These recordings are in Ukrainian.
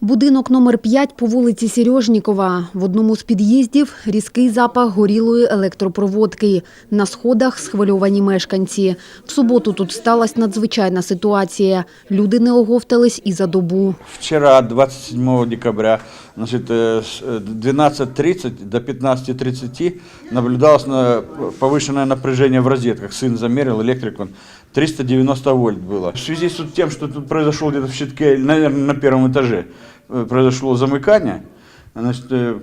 Будинок номер 5 по вулиці Сережнікова. В одному з під'їздів різкий запах горілої електропроводки. На сходах схвильовані мешканці. В суботу тут сталася надзвичайна ситуація. Люди не оговтались і за добу. Вчера, 27 декабря, значит, э, с э, 12.30 до 15.30 наблюдалось на повышенное напряжение в розетках. Сын замерил, электрик он, 390 вольт было. В связи с тем, что тут произошло где-то в щитке, наверное, на первом этаже, э, произошло замыкание, значит, э,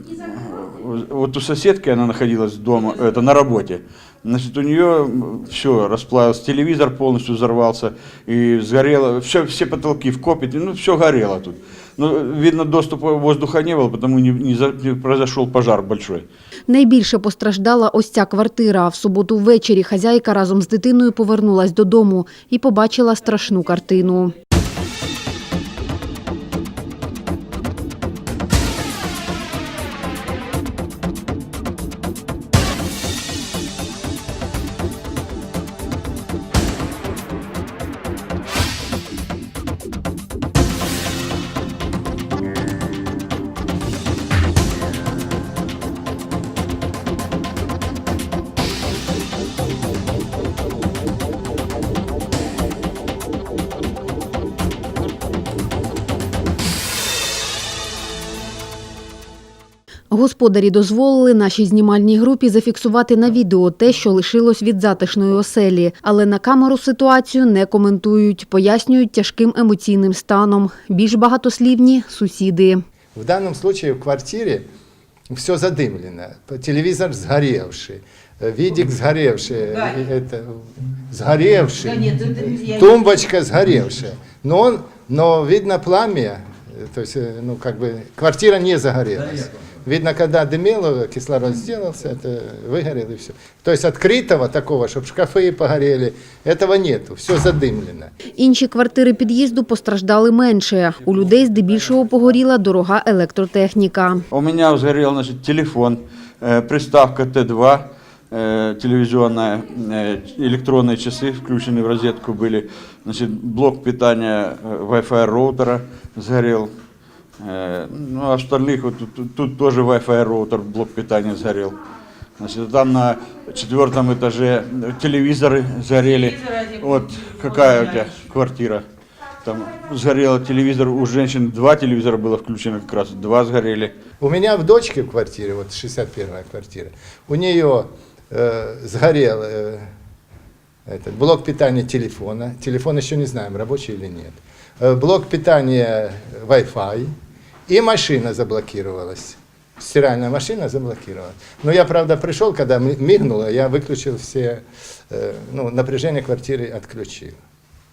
вот у соседки она находилась дома, это на работе, значит, у нее все расплавилось, телевизор полностью взорвался и сгорело, все, все потолки в копоте, ну, все горело тут. Ну, видно, доступа воздуха не было, потому не, не за- не произошел пожар большой. Найбільше постраждала ось ця квартира. В суботу ввечері хазяйка разом з дитиною повернулась додому і побачила страшну картину. Господарі дозволили нашій знімальній групі зафіксувати на відео те, що лишилось від затишної оселі, але на камеру ситуацію не коментують, пояснюють тяжким емоційним станом. Більш багатослівні сусіди. В данном случае в квартире все задымлено. Телевизор сгоревший, э, видик сгоревший, э, это, сгоревший, Да нет, это я не- тумбочка сгоревшая. Но, он, но видно пламя, э, то есть, э, ну, как бы, квартира не загорелась. Видно, когда дымело, кислород сделался, это выгорело и все. То есть открытого такого, чтобы шкафы погорели, этого нету, все задымлено. Інші квартири під'їзду постраждали менше. У людей здебільшого погоріла дорога електротехніка. У меня сгорел, значит, телефон, э, приставка Т2, э, телевизионная, э, электронные часы включены в розетку были, значит, блок питания э, Wi-Fi роутера сгорел. Ну, а остальных, вот тут, тут- тут тоже Wi-Fi роутер, блок питания сгорел. Значит, там на четвертом этаже телевизоры сгорели. Вот какая у тебя квартира? Там сгорел телевизор, у женщин два телевизора было включено как раз, два сгорели. У меня в дочке в квартире, вот 61-я квартира, у нее э, сгорел э, этот блок питания телефона. Телефон еще не знаем, рабочий или нет. Э, блок питания Wi-Fi. И машина заблокировалась. Стиральная машина заблокировалась. Но я, правда, пришел, когда ми- мигнуло, я выключил все, э, ну, напряжение квартиры отключил.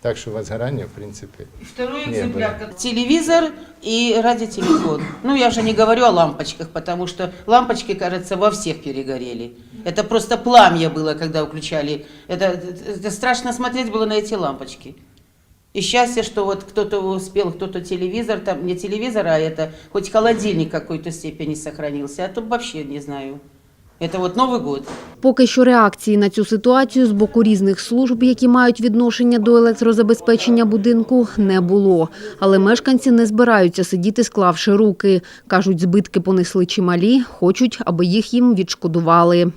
Так что возгорания, в принципе, Второй Не экземпляр. как Телевизор и радиотелефон. Ну, я же не говорю о лампочках, потому что лампочки, кажется, во всех перегорели. Это просто пламя было, когда включали. Это, это- это страшно смотреть было на эти лампочки. И счастье, что вот кто-то успел, кто-то телевизор, там не телевизор, а это хоть холодильник в какой-то степени сохранился, а то вообще не знаю. Это вот Новый год. Поки що реакції на цю ситуацію з боку різних служб, які мають відношення до електрозабезпечення будинку, не було. Але мешканці не збираються сидіти, склавши руки. Кажуть, збитки понесли чималі, хочуть, аби їх їм відшкодували.